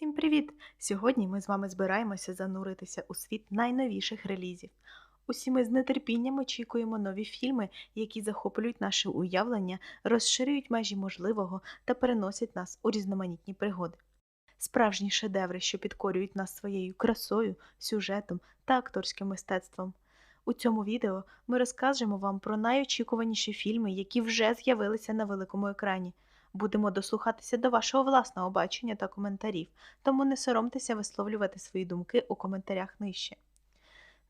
Всім привіт! Сьогодні ми з вами збираємося зануритися у світ найновіших релізів. Усі ми з нетерпінням очікуємо нові фільми, які захоплюють наше уявлення, розширюють межі можливого та переносять нас у різноманітні пригоди. Справжні шедеври, що підкорюють нас своєю красою, сюжетом та акторським мистецтвом. У цьому відео ми розкажемо вам про найочікуваніші фільми, які вже з'явилися на великому екрані. Будемо дослухатися до вашого власного бачення та коментарів, тому не соромтеся висловлювати свої думки у коментарях нижче.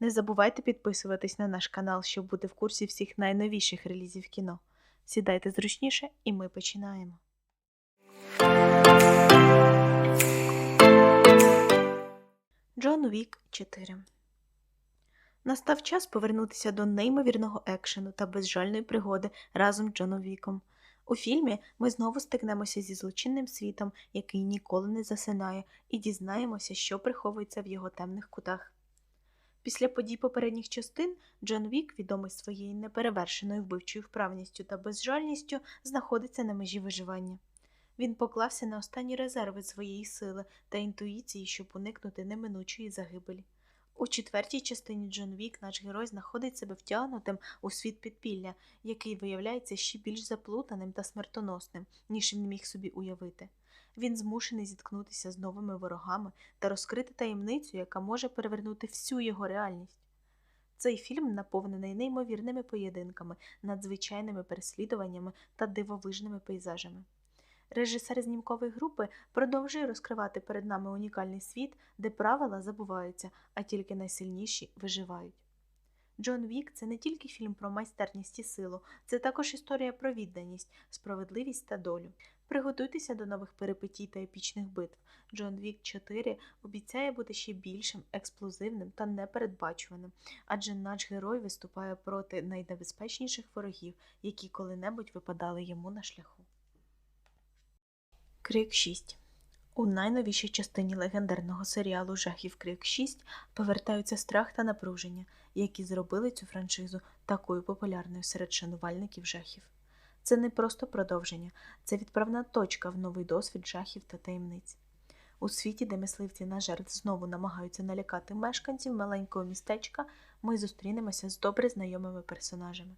Не забувайте підписуватись на наш канал, щоб бути в курсі всіх найновіших релізів кіно. Сідайте зручніше, і ми починаємо. Джон Вік 4 Настав час повернутися до неймовірного екшену та безжальної пригоди разом з Джоном Віком. У фільмі ми знову стикнемося зі злочинним світом, який ніколи не засинає, і дізнаємося, що приховується в його темних кутах. Після подій попередніх частин Джон Вік, відомий своєю неперевершеною вбивчою вправністю та безжальністю, знаходиться на межі виживання. Він поклався на останні резерви своєї сили та інтуїції, щоб уникнути неминучої загибелі. У четвертій частині Джон Вік наш герой знаходить себе втягнутим у світ підпілля, який виявляється ще більш заплутаним та смертоносним, ніж він міг собі уявити. Він змушений зіткнутися з новими ворогами та розкрити таємницю, яка може перевернути всю його реальність. Цей фільм наповнений неймовірними поєдинками, надзвичайними переслідуваннями та дивовижними пейзажами. Режисер знімкової групи продовжує розкривати перед нами унікальний світ, де правила забуваються, а тільки найсильніші виживають. Джон Вік це не тільки фільм про майстерність і силу, це також історія про відданість, справедливість та долю. Приготуйтеся до нових перипетій та епічних битв. Джон Вік 4 обіцяє бути ще більшим, експлозивним та непередбачуваним, адже наш герой виступає проти найнебезпечніших ворогів, які коли-небудь випадали йому на шляху. Крик 6 У найновішій частині легендарного серіалу Жахів Крик 6 повертаються страх та напруження, які зробили цю франшизу такою популярною серед шанувальників жахів. Це не просто продовження, це відправна точка в новий досвід жахів та таємниць. У світі, де мисливці на жертв знову намагаються налякати мешканців маленького містечка, ми зустрінемося з добре знайомими персонажами.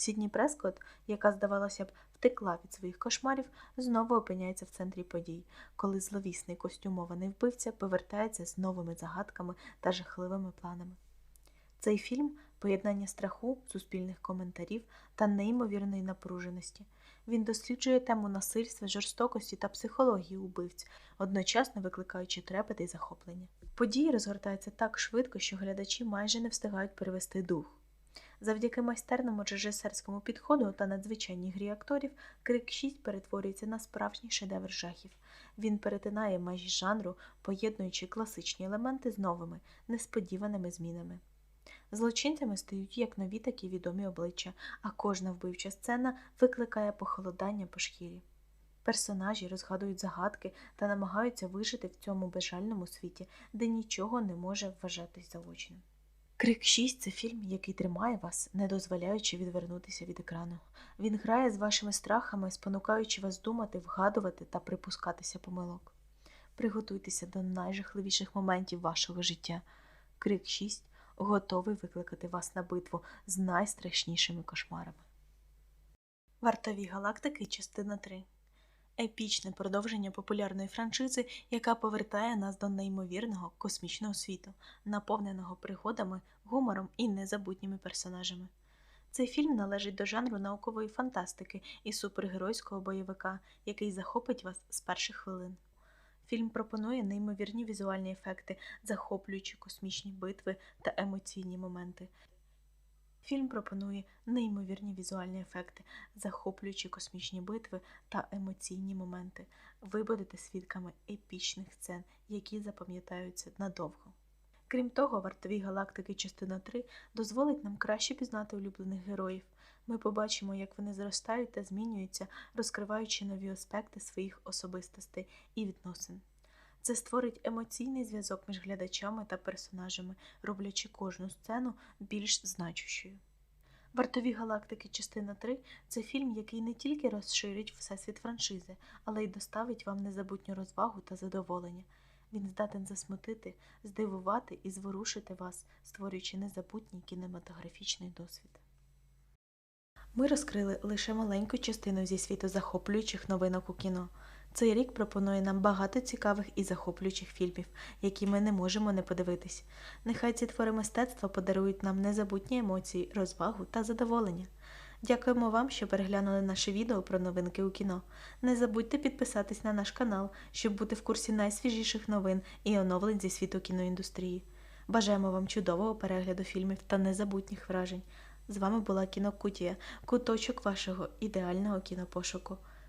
Сідні Прескот, яка, здавалося б, втекла від своїх кошмарів, знову опиняється в центрі подій, коли зловісний костюмований вбивця повертається з новими загадками та жахливими планами. Цей фільм поєднання страху, суспільних коментарів та неймовірної напруженості. Він досліджує тему насильства, жорстокості та психології убивць, одночасно викликаючи трепет і захоплення. Події розгортаються так швидко, що глядачі майже не встигають перевести дух. Завдяки майстерному режисерському підходу та надзвичайній грі акторів, Крик 6 перетворюється на справжній шедевр жахів. Він перетинає межі жанру, поєднуючи класичні елементи з новими, несподіваними змінами. Злочинцями стають як нові, так і відомі обличчя, а кожна вбивча сцена викликає похолодання по шкірі. Персонажі розгадують загадки та намагаються вижити в цьому безжальному світі, де нічого не може вважатись заочним. Крик 6 це фільм, який тримає вас, не дозволяючи відвернутися від екрану. Він грає з вашими страхами, спонукаючи вас думати, вгадувати та припускатися помилок. Приготуйтеся до найжахливіших моментів вашого життя. Крик 6 готовий викликати вас на битву з найстрашнішими кошмарами. Вартові галактики частина 3 Епічне продовження популярної франшизи, яка повертає нас до неймовірного космічного світу, наповненого пригодами, гумором і незабутніми персонажами. Цей фільм належить до жанру наукової фантастики і супергеройського бойовика, який захопить вас з перших хвилин. Фільм пропонує неймовірні візуальні ефекти, захоплюючи космічні битви та емоційні моменти. Фільм пропонує неймовірні візуальні ефекти, захоплюючи космічні битви та емоційні моменти. Ви будете свідками епічних сцен, які запам'ятаються надовго. Крім того, вартові галактики частина 3 дозволить нам краще пізнати улюблених героїв. Ми побачимо, як вони зростають та змінюються, розкриваючи нові аспекти своїх особистостей і відносин. Це створить емоційний зв'язок між глядачами та персонажами, роблячи кожну сцену більш значущою. Вартові галактики частина 3 це фільм, який не тільки розширить всесвіт франшизи, але й доставить вам незабутню розвагу та задоволення. Він здатен засмутити, здивувати і зворушити вас, створюючи незабутній кінематографічний досвід. Ми розкрили лише маленьку частину зі світу захоплюючих новинок у кіно. Цей рік пропонує нам багато цікавих і захоплюючих фільмів, які ми не можемо не подивитись. Нехай ці твори мистецтва подарують нам незабутні емоції, розвагу та задоволення. Дякуємо вам, що переглянули наше відео про новинки у кіно. Не забудьте підписатись на наш канал, щоб бути в курсі найсвіжіших новин і оновлень зі світу кіноіндустрії. Бажаємо вам чудового перегляду фільмів та незабутніх вражень. З вами була Кінокутія, куточок вашого ідеального кінопошуку.